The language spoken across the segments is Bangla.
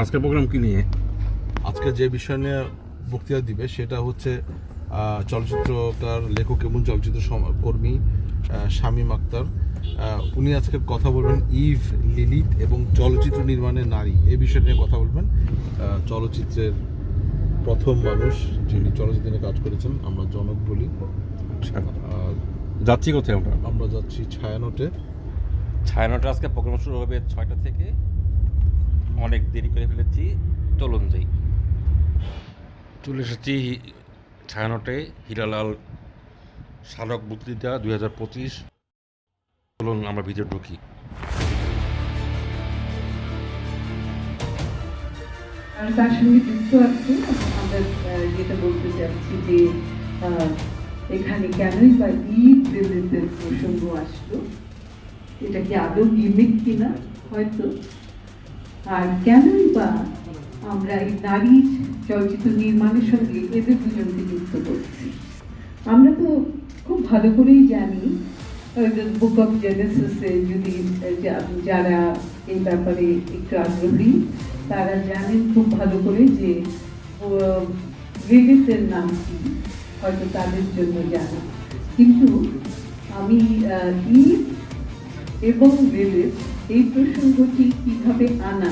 আজকের প্রোগ্রাম কি নিয়ে? আজকে যে বিষয় নিয়ে বক্তৃতা দিবে সেটা হচ্ছে চলচ্চিত্রকার লেখক এবং চলচ্চিত্র সম- কর্মী শামীম আক্তার। উনি আজকে কথা বলবেন ইভ লিলিত এবং চলচ্চিত্র নির্মাণের নারী। এই বিষয় নিয়ে কথা বলবেন। চলচ্চিত্রের প্রথম মানুষ যিনি চলচ্চিত্রে নিয়ে কাজ করেছেন আমরা জনক বলি। আচ্ছা। যাচ্ছি কোথায় আমরা? আমরা যাচ্ছি ছায়ানটে। ছায়ানটা আজকে প্রোগ্রাম শুরু হবে ছয়টা থেকে। অনেক দেরি করে ফেলেছি, চলুন যাই। চলে এসেছি ছায়ানটে হীরালাল স্মারক বক্তৃতা দুই হাজার পঁচিশ। চলুন আমরা ভিতরে ঢুকি। আর তার সঙ্গে যুক্ত আছে আমরা যেটা বলতে চাচ্ছি যে এখানে কেনই বা ঈদ রিলেটেড প্রসঙ্গ আসলো, এটা কি আদৌ গিমিক কিনা, হয়তো। আর কেনই বা আমরা এই নারী চলচ্চিত্র নির্মাণের সঙ্গে এদের দুজনকে যুক্ত করছি? আমরা তো খুব ভালো করেই জানি বুক অফ জেনেসিসে যদি যারা এই ব্যাপারে একটু আগ্রহী তারা জানেন খুব ভালো করে যে লিলিতের নাম কি হয়তো তাদের জন্য জানা কিন্তু আমি আহ, এবং লিলিত এই প্রসঙ্গটি কীভাবে আনা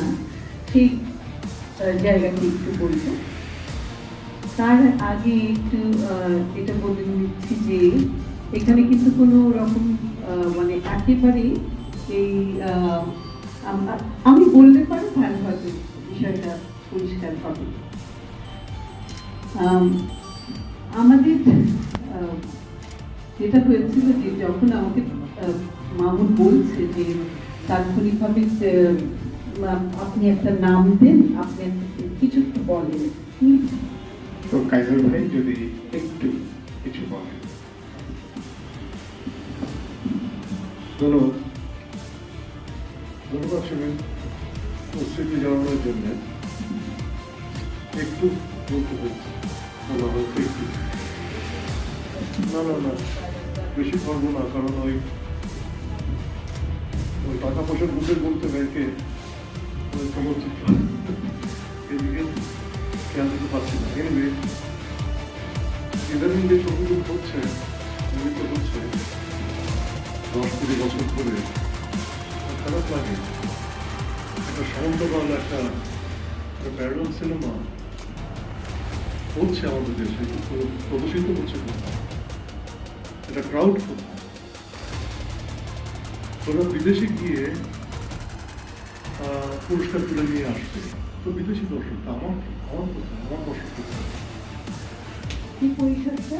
সেই জায়গাটি একটু বলব। তার আগে একটু এটা বলে নিচ্ছি যে এখানে কিন্তু কোনো রকম মানে একেবারে এই আম- বলতে পারি তাহলে হয়তো বিষয়টা পরিষ্কার হবে। আম, আমাদের যেটা হয়েছিল যে যখন আমাকে মামুন বলছে যে তাৎক্ষণিকভাবে আপনি একটা নাম দেন, আপনি কিছু বলেন। তো কাইজার ভাই যদি একটু কিছু বলেন। ধন্যবাদ। ধন্যবাদ শুনেন উপস্থিতি জানানোর জন্য একটু বলতে হয়েছে না না না বেশি পারব না, কারণ ওই টাকা পয়সার মধ্যে বলতে ব্যাংকে চলচ্চিত্র এদিকে খেয়াল দিতে পারছি না। এনিওয়ে ইদানিং যে ছবিগুলো হচ্ছে নৃত্য হচ্ছে। দশ কুড়ি বছর ধরে খারাপ লাগে। একটা সামন্তকাল একটা প্যারাডল সিনেমা হচ্ছে আমাদের দেশে, কিন্তু প্রদর্শিত হচ্ছে এটা ক্রাউড ওরা বিদেশে গিয়ে পুরস্কার তুলে নিয়ে আসছে। তো বিদেশি দর্শক আমার আমার কথা আমার দর্শক এই পরিসরটা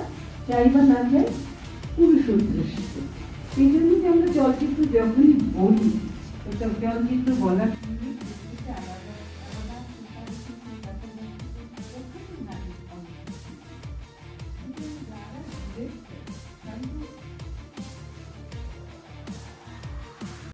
বা না চাই পুরুষ এই জন্য আমরা বলি বলার